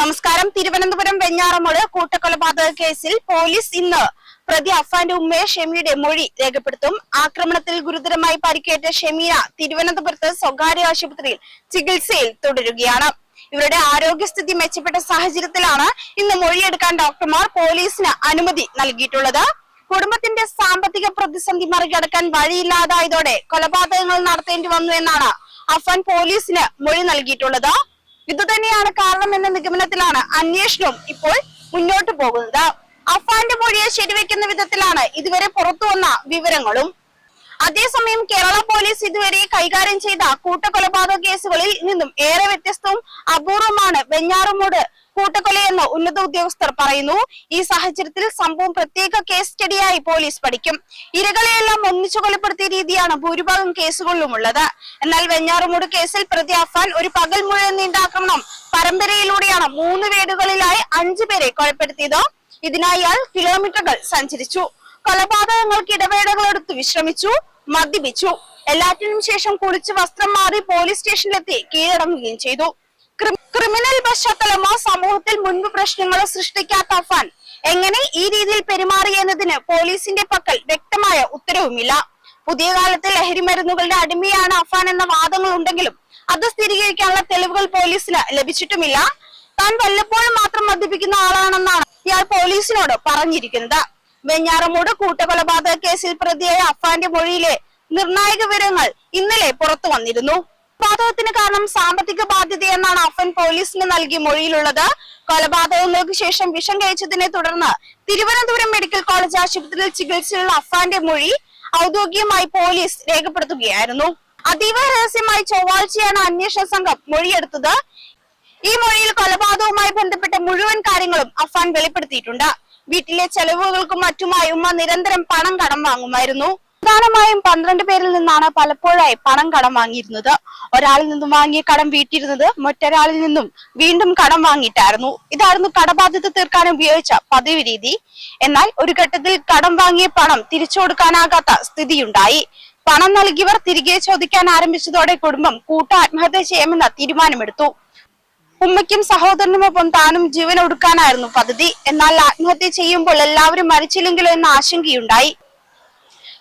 നമസ്കാരം. തിരുവനന്തപുരം വെഞ്ഞാറമൂട് കൂട്ടക്കൊലപാതക കേസിൽ പോലീസ് ഇന്ന് പ്രതി അഫാന്റെ ഉമ്മയെ ഷെമിയുടെ മൊഴി രേഖപ്പെടുത്തും. ആക്രമണത്തിൽ ഗുരുതരമായി പരിക്കേറ്റ ഷെമീന തിരുവനന്തപുരത്ത് സ്വകാര്യ ആശുപത്രിയിൽ ചികിത്സയിൽ തുടരുകയാണ്. ഇവരുടെ ആരോഗ്യസ്ഥിതി മെച്ചപ്പെട്ട സാഹചര്യത്തിലാണ് ഇന്ന് മൊഴിയെടുക്കാൻ ഡോക്ടർമാർ പോലീസിന് അനുമതി നൽകിയിട്ടുള്ളത്. കുടുംബത്തിന്റെ സാമ്പത്തിക പ്രതിസന്ധി മറികടക്കാൻ വഴിയില്ലാതായതോടെ കൊലപാതകങ്ങൾ നടത്തേണ്ടി വന്നു എന്നാണ് അഫാൻ പോലീസിന് മൊഴി നൽകിയിട്ടുള്ളത്. ഇതുതന്നെയാണ് കാരണം എന്ന നിഗമനത്തിലാണ് അന്വേഷണം ഇപ്പോൾ മുന്നോട്ട് പോകുന്നത്. അഫാന്റെ മൊഴിയെ ശരിവെക്കുന്ന വിധത്തിലാണ് ഇതുവരെ പുറത്തു വന്ന വിവരങ്ങളും. അതേസമയം കേരള പോലീസ് ഇതുവരെ കൈകാര്യം ചെയ്ത കൂട്ടക്കൊലപാതക കേസുകളിൽ നിന്നും ഏറെ വ്യത്യസ്തവും അപൂർവമാണ് വെഞ്ഞാറുമൂട് കൂട്ടക്കൊലയെന്ന് ഉന്നത ഉദ്യോഗസ്ഥർ പറയുന്നു. ഈ സാഹചര്യത്തിൽ സംഭവം പ്രത്യേക കേസ് സ്റ്റഡിയായി പോലീസ് പഠിക്കും. ഇരകളെയെല്ലാം ഒന്നിച്ചു കൊലപ്പെടുത്തിയ രീതിയാണ് ഭൂരിഭാഗം കേസുകളിലും ഉള്ളത് എന്നാൽ വെഞ്ഞാറുമൂട് കേസിൽ പ്രതി അഫാൻ ഒരു പകൽ മുഴുവൻ നീണ്ട ആക്രമണം പരമ്പരയിലൂടെയാണ് മൂന്ന് വീടുകളിലായി അഞ്ചു പേരെ കൊലപ്പെടുത്തിയത്. ഇതിനായി അയാൾ കിലോമീറ്ററുകൾ സഞ്ചരിച്ചു. കൊലപാതകങ്ങൾക്ക് ഇടവേളകൾ എടുത്ത് വിശ്രമിച്ചു മദ്യപിച്ചു. എല്ലാറ്റിനും ശേഷം കുളിച്ച് വസ്ത്രം മാറി പോലീസ് സ്റ്റേഷനിലെത്തി കീഴടങ്ങുകയും ചെയ്തു. ക്രിമിനൽ പശ്ചാത്തലമോ സമൂഹത്തിൽ മുൻപ് പ്രശ്നങ്ങളോ സൃഷ്ടിക്കാത്ത അഫാൻ. എങ്ങനെ ഈ രീതിയിൽ പെരുമാറി എന്നതിന് പോലീസിന്റെ പക്കൽ വ്യക്തമായ ഉത്തരവുമില്ല. പുതിയ കാലത്തെ ലഹരി മരുന്നുകളുടെ അടിമയാണ് അഫാൻ എന്ന വാദങ്ങൾ ഉണ്ടെങ്കിലും അത് സ്ഥിരീകരിക്കാനുള്ള തെളിവുകൾ പോലീസിന് ലഭിച്ചിട്ടുമില്ല. താൻ വല്ലപ്പോഴും മാത്രം മദ്യപിക്കുന്ന ആളാണെന്നാണ് ഇയാൾ പോലീസിനോട് പറഞ്ഞിരിക്കുന്നത്. വെഞ്ഞാറമൂട് കൂട്ടക്കൊലപാതക കേസിൽ പ്രതിയായ അഫാന്റെ മൊഴിയിലെ നിർണായക വിവരങ്ങൾ ഇന്നലെ പുറത്തു വന്നിരുന്നു. കൊലപാതകത്തിന് കാരണം സാമ്പത്തിക ബാധ്യതയെന്നാണ് അഫൻ പോലീസിന് നൽകിയ മൊഴിയിലുള്ളത്. കൊലപാതകങ്ങൾക്ക് ശേഷം വിഷം കഴിച്ചതിനെ തുടർന്ന് തിരുവനന്തപുരം മെഡിക്കൽ കോളേജ് ആശുപത്രിയിൽ ചികിത്സയിലുള്ള അഫാന്റെ മൊഴി ഔദ്യോഗികമായി പോലീസ് രേഖപ്പെടുത്തുകയായിരുന്നു. അതീവ രഹസ്യമായി ചൊവ്വാഴ്ചയാണ് അന്വേഷണ സംഘം മൊഴിയെടുത്തത്. ഈ മൊഴിയിൽ കൊലപാതകവുമായി ബന്ധപ്പെട്ട മുഴുവൻ കാര്യങ്ങളും അഫാൻ വെളിപ്പെടുത്തിയിട്ടുണ്ട്. വീട്ടിലെ ചെലവുകൾക്കും മറ്റുമായി ഉമ്മ നിരന്തരം പണം കടം വാങ്ങുമായിരുന്നു. പ്രധാനമായും പന്ത്രണ്ട് പേരിൽ നിന്നാണ് പലപ്പോഴായി പണം കടം വാങ്ങിയിരുന്നത്. ഒരാളിൽ നിന്നും വാങ്ങിയ കടം വീട്ടിരുന്നത് മറ്റൊരാളിൽ നിന്നും വീണ്ടും കടം വാങ്ങിയിട്ടായിരുന്നു. ഇതായിരുന്നു കടബാധ്യത തീർക്കാൻ ഉപയോഗിച്ച പതിവ് രീതി. എന്നാൽ ഒരു ഘട്ടത്തിൽ കടം വാങ്ങിയ പണം തിരിച്ചു കൊടുക്കാനാകാത്ത സ്ഥിതിയുണ്ടായി. പണം നൽകിയവർ തിരികെ ചോദിക്കാൻ ആരംഭിച്ചതോടെ കുടുംബം കൂട്ട ആത്മഹത്യ ചെയ്യാമെന്ന തീരുമാനമെടുത്തു. ഉമ്മയ്ക്കും സഹോദരനുമൊപ്പം താനും ജീവൻ ഒടുക്കാനായിരുന്നു പദ്ധതി. എന്നാൽ ആത്മഹത്യ ചെയ്യുമ്പോൾ എല്ലാവരും മരിച്ചില്ലെങ്കിലോ എന്ന ആശങ്കയുണ്ടായി.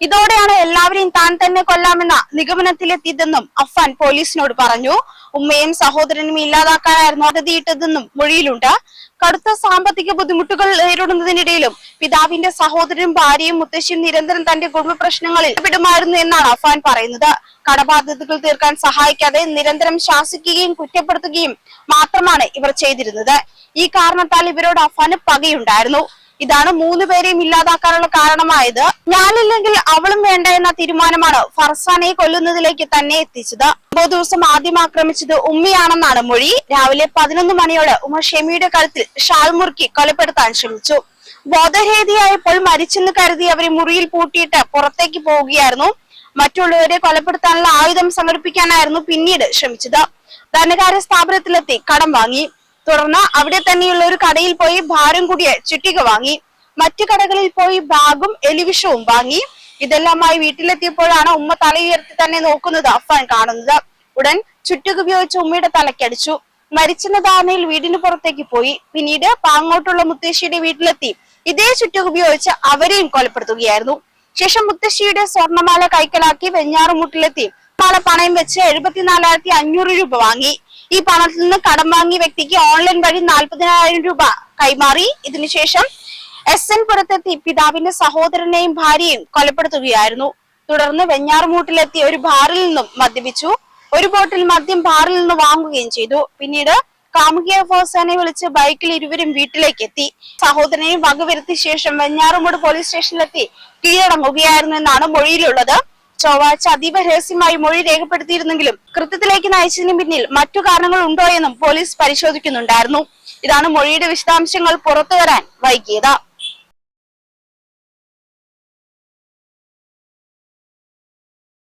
ഇതോടെയാണ് എല്ലാവരെയും താൻ തന്നെ കൊല്ലാമെന്ന നിഗമനത്തിലെത്തിയതെന്നും അഫാൻ പോലീസിനോട് പറഞ്ഞു. ഉമ്മയും സഹോദരനും ഇല്ലാതാക്കാനായിരുന്നു അതതിയിട്ടതെന്നും മൊഴിയിലുണ്ട്. കടുത്ത സാമ്പത്തിക ബുദ്ധിമുട്ടുകൾ നേരിടുന്നതിനിടയിലും പിതാവിന്റെ സഹോദരനും ഭാര്യയും മുത്തശ്ശിയും നിരന്തരം തന്റെ കുടുംബ പ്രശ്നങ്ങളിൽ ഇടപെടുമായിരുന്നു എന്നാണ് അഫാൻ പറയുന്നത്. കടബാധ്യതകൾ തീർക്കാൻ സഹായിക്കാതെ നിരന്തരം ശാസിക്കുകയും കുറ്റപ്പെടുത്തുകയും മാത്രമാണ് ഇവർ ചെയ്തിരുന്നത്. ഈ കാരണത്താൽ ഇവരോട് അഫാന് പകയുണ്ടായിരുന്നു. ഇതാണ് മൂന്ന് പേരെയും ഇല്ലാതാക്കാനുള്ള കാരണമായത്. ഞാനില്ലെങ്കിൽ അവളും വേണ്ട എന്ന തീരുമാനമാണ് ഫർസാനയെ കൊല്ലുന്നതിലേക്ക് തന്നെ എത്തിച്ചത്. ഒമ്പത് ദിവസം ആദ്യം ആക്രമിച്ചത് ഉമ്മിയാണെന്നാണ് മൊഴി. രാവിലെ പതിനൊന്ന് മണിയോടെ ഉമ്മ ഷെമിയുടെ കഴുത്തിൽ ഷാൾ മുറുക്കി കൊലപ്പെടുത്താൻ ശ്രമിച്ചു. ബോധഹേതിയായപ്പോൾ മരിച്ചെന്ന് കരുതി അവരെ മുറിയിൽ പൂട്ടിയിട്ട് പുറത്തേക്ക് പോവുകയായിരുന്നു. മറ്റുള്ളവരെ കൊലപ്പെടുത്താനുള്ള ആയുധം സംഘടിപ്പിക്കാനായിരുന്നു പിന്നീട് ശ്രമിച്ചത്. ധനകാര്യ സ്ഥാപനത്തിലെത്തി കടം വാങ്ങി. തുടർന്ന് അവിടെ തന്നെയുള്ള ഒരു കടയിൽ പോയി ഭാരം കൂടിയ ചുറ്റിക വാങ്ങി. മറ്റു കടകളിൽ പോയി ബാഗും എലിവിഷവും വാങ്ങി. ഇതെല്ലാമായി വീട്ടിലെത്തിയപ്പോഴാണ് ഉമ്മ തല ഉയർത്തി തന്നെ നോക്കുന്നത് അഫാൻ കാണുന്നത്. ഉടൻ ചുറ്റുക ഉപയോഗിച്ച് ഉമ്മയുടെ തലക്കടിച്ചു മരിച്ചെന്ന ധാരണയിൽ വീടിന് പുറത്തേക്ക് പോയി. പിന്നീട് പാങ്ങോട്ടുള്ള മുത്തശ്ശിയുടെ വീട്ടിലെത്തി. ഇതേ ചുറ്റുക ഉപയോഗിച്ച് അവരെയും കൊലപ്പെടുത്തുകയായിരുന്നു. ശേഷം മുത്തശ്ശിയുടെ സ്വർണമാല കൈക്കലാക്കി വെഞ്ഞാറുമുട്ടിലെത്തി. മാല പണയം വെച്ച് എഴുപത്തിനാലായിരത്തി അഞ്ഞൂറ് രൂപ വാങ്ങി. ഈ പണത്തിൽ നിന്ന് കടം വാങ്ങിയ വ്യക്തിക്ക് ഓൺലൈൻ വഴി നാൽപ്പതിനായിരം രൂപ കൈമാറി. ഇതിനുശേഷം എസ് എൻ പുറത്തെത്തി പിതാവിന്റെ സഹോദരനെയും ഭാര്യയും കൊലപ്പെടുത്തുകയായിരുന്നു. തുടർന്ന് വെഞ്ഞാറുമൂട്ടിലെത്തി ഒരു ബാറിൽ നിന്നും മദ്യപിച്ചു. ഒരു ബോട്ടിൽ മദ്യം ബാറിൽ നിന്ന് വാങ്ങുകയും ചെയ്തു. പിന്നീട് കാമുകിയ ഫോസാനെ വിളിച്ച് ബൈക്കിൽ ഇരുവരും വീട്ടിലേക്ക് എത്തി. സഹോദരനെയും വകവരുത്തിയ ശേഷം വെഞ്ഞാറുമൂട് പോലീസ് സ്റ്റേഷനിലെത്തി കീഴടങ്ങുകയായിരുന്നു എന്നാണ് മൊഴിയിലുള്ളത്. ചൊവ്വാഴ്ച അതീവ രഹസ്യമായി മൊഴി രേഖപ്പെടുത്തിയിരുന്നെങ്കിലും കൃത്യത്തിലേക്ക് നയിച്ചതിന് പിന്നിൽ മറ്റു കാരണങ്ങൾ ഉണ്ടോ എന്നും പോലീസ് പരിശോധിക്കുന്നുണ്ടായിരുന്നു. ഇതാണ് മൊഴിയുടെ വിശദാംശങ്ങൾ പുറത്തുവരാൻ വൈകിയത്.